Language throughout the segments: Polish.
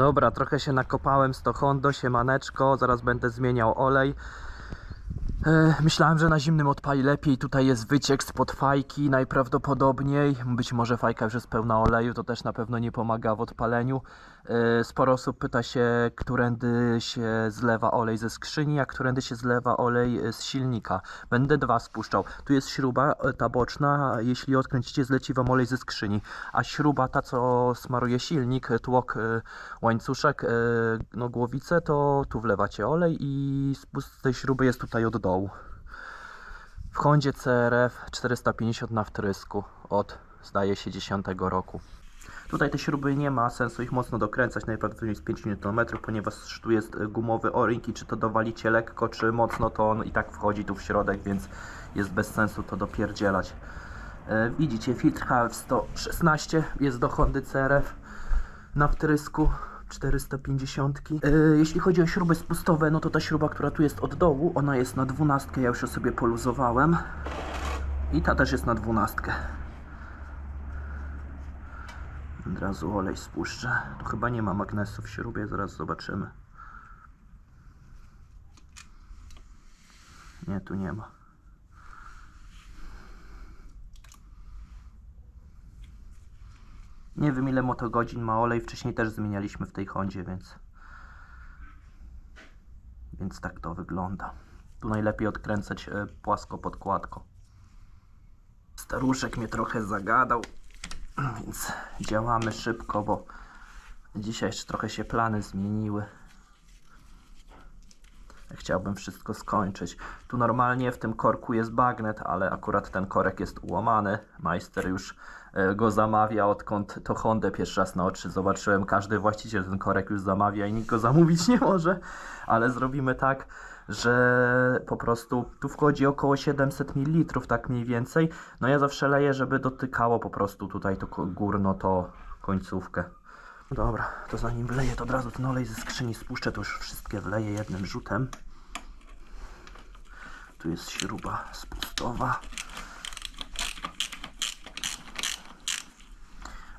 Dobra, trochę się nakopałem z to Hondo, siemaneczko, zaraz będę zmieniał olej. E, myślałem, że na zimnym odpali lepiej. Tutaj jest wyciek spod fajki najprawdopodobniej. Być może fajka już jest pełna oleju, to też na pewno nie pomaga w odpaleniu. E, sporo osób pyta się, którędy się zlewa olej ze skrzyni, a którędy się zlewa olej e, z silnika. Będę dwa spuszczał. Tu jest śruba, e, ta boczna. Jeśli odkręcicie, zleci wam olej ze skrzyni. A śruba, ta co smaruje silnik, tłok, łańcuszek, no głowicę, to tu wlewacie olej i z tej śruby jest tutaj od dołu. W Hondzie CRF 450 na wtrysku od zdaje się 10 roku. Tutaj te śruby nie ma sensu ich mocno dokręcać, najprawdopodobniej z 5 Nm, ponieważ tu jest e, gumowy o-ring i czy to dowalicie lekko, czy mocno, to on i tak wchodzi tu w środek, więc jest bez sensu to dopierdzielać. E, widzicie, filtr HF 116 jest do Hondy CRF na wtrysku 450. E, jeśli chodzi o śruby spustowe, no to ta śruba, która tu jest od dołu, ona jest na 12, ja już ją sobie poluzowałem. I ta też jest na 12. Od razu olej spuszczę. Tu chyba nie ma magnesu w śrubie, zaraz zobaczymy. Nie, tu nie ma. Nie wiem ile motogodzin ma olej, wcześniej też zmienialiśmy w tej Hondzie, więc więc tak to wygląda. Tu najlepiej odkręcać e, płasko podkładką. Staruszek mnie trochę zagadał, więc działamy szybko, bo dzisiaj jeszcze trochę się plany zmieniły. Chciałbym wszystko skończyć. Tu normalnie w tym korku jest bagnet, ale akurat ten korek jest ułamany. Majster już e, go zamawia, odkąd to Hondę pierwszy raz na oczy zobaczyłem. Każdy właściciel ten korek już zamawia i nikt go zamówić nie może. Ale zrobimy tak, że po prostu tu wchodzi około 700 ml, tak mniej więcej. No ja zawsze leję, żeby dotykało po prostu tutaj to górno, to końcówkę. Dobra, to zanim wleję, to od razu ten olej ze skrzyni spuszczę, to już wszystkie wleję jednym rzutem. Tu jest śruba spustowa.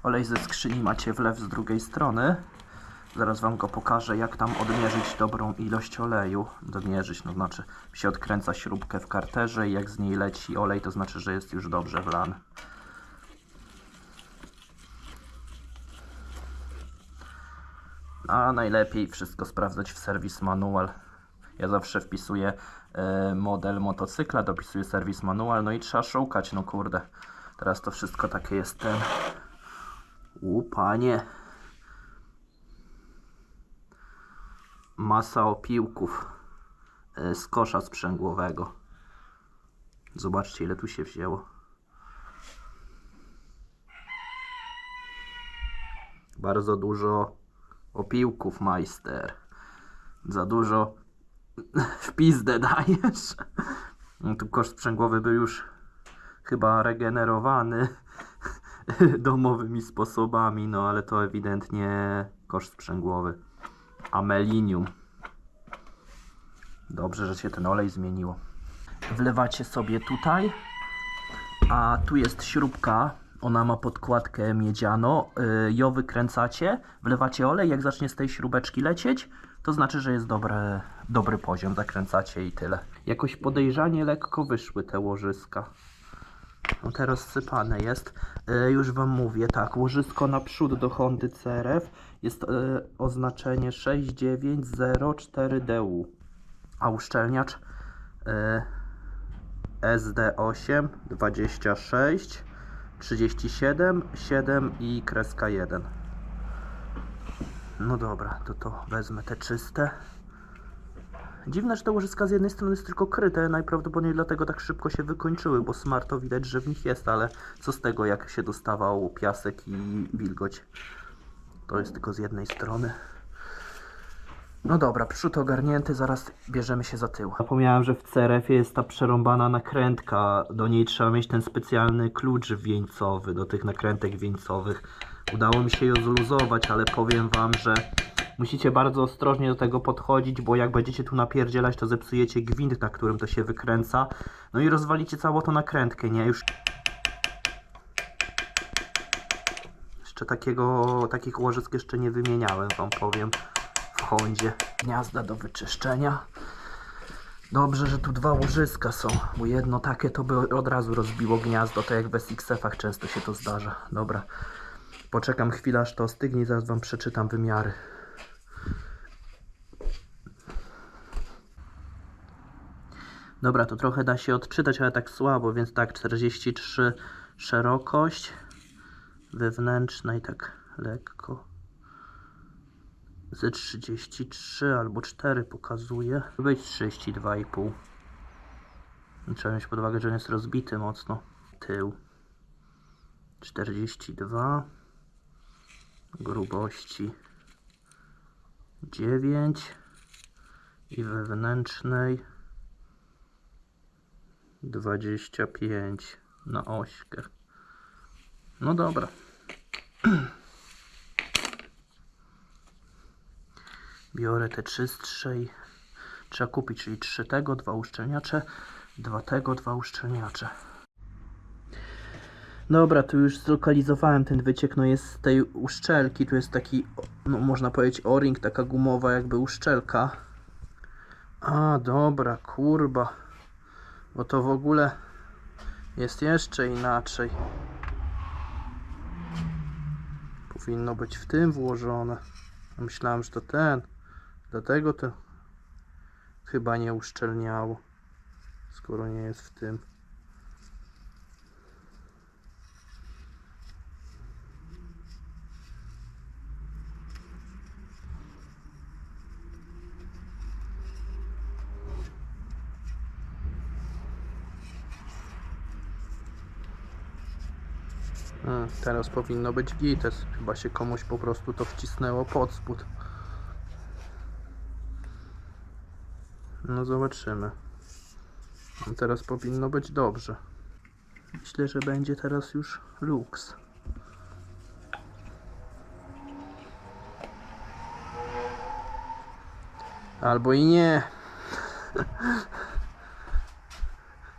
Olej ze skrzyni macie wlew z drugiej strony. Zaraz Wam go pokażę, jak tam odmierzyć dobrą ilość oleju. Domierzyć, no znaczy się odkręca śrubkę w karterze i jak z niej leci olej, to znaczy, że jest już dobrze wlany. A najlepiej wszystko sprawdzać w serwis manual. Ja zawsze wpisuję e, model motocykla, dopisuję serwis manual, no i trzeba szukać, no kurde. Teraz to wszystko takie jest ten... U, panie. Masa opiłków e, z kosza sprzęgłowego. Zobaczcie, ile tu się wzięło. Bardzo dużo opiłków, majster. Za dużo w pizdę dajesz. No, tu kosz sprzęgłowy był już chyba regenerowany domowymi sposobami, no ale to ewidentnie kosz sprzęgłowy. Amelinium. Dobrze, że się ten olej zmieniło. Wlewacie sobie tutaj, a tu jest śrubka. Ona ma podkładkę miedziano. Yy, ją wykręcacie, wlewacie olej. Jak zacznie z tej śrubeczki lecieć, to znaczy, że jest dobre, dobry poziom. Zakręcacie i tyle. Jakoś podejrzanie lekko wyszły te łożyska. No te rozsypane jest. E, już Wam mówię, tak, łożysko naprzód do Hondy CRF jest e, oznaczenie 6904DU, a uszczelniacz e, SD8 26 37 7 i kreska 1. No dobra, to to wezmę te czyste. Dziwne, że te łożyska z jednej strony jest tylko kryte, najprawdopodobniej dlatego tak szybko się wykończyły, bo smarto widać, że w nich jest, ale co z tego, jak się dostawał piasek i wilgoć. To jest tylko z jednej strony. No dobra, przód ogarnięty, zaraz bierzemy się za tył. Zapomniałem, że w CRF-ie jest ta przerąbana nakrętka. Do niej trzeba mieć ten specjalny klucz wieńcowy, do tych nakrętek wieńcowych. Udało mi się ją zluzować, ale powiem Wam, że musicie bardzo ostrożnie do tego podchodzić, bo jak będziecie tu napierdzielać, to zepsujecie gwint, na którym to się wykręca. No i rozwalicie całą tą nakrętkę, nie? Już jeszcze takiego, takich łożysk jeszcze nie wymieniałem, wam powiem, w Hondzie. Gniazda do wyczyszczenia. Dobrze, że tu dwa łożyska są, bo jedno takie to by od razu rozbiło gniazdo, tak jak w SXF-ach często się to zdarza. Dobra, poczekam chwilę aż to ostygnie i zaraz wam przeczytam wymiary. Dobra, to trochę da się odczytać, ale tak słabo, więc tak, 43 szerokość wewnętrzna i tak lekko ze 33 albo 4 pokazuje. Być 32,5. Trzeba mieć pod uwagę, że on jest rozbity mocno. Tył 42 grubości 9 i wewnętrznej 25 na ośkę. No dobra. Biorę te trzy strzej. Trzeba kupić, czyli trzy tego, dwa uszczelniacze, dwa tego, dwa uszczelniacze. Dobra, tu już zlokalizowałem ten wyciek, no jest z tej uszczelki, tu jest taki, no można powiedzieć o-ring, taka gumowa jakby uszczelka. A, dobra, kurba. Bo to w ogóle jest jeszcze inaczej. Powinno być w tym włożone. Myślałem, że to ten. Dlatego to chyba nie uszczelniało. Skoro nie jest w tym. Mm, teraz powinno być gites. Chyba się komuś po prostu to wcisnęło pod spód. No zobaczymy. Teraz powinno być dobrze. Myślę, że będzie teraz już luks. Albo i nie.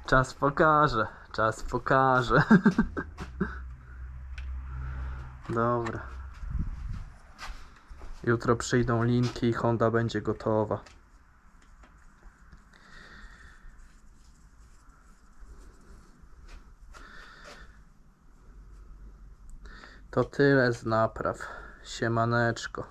Czas pokaże. Czas pokaże. Dobra. Jutro przyjdą linki i Honda będzie gotowa. To tyle z napraw. Siemaneczko.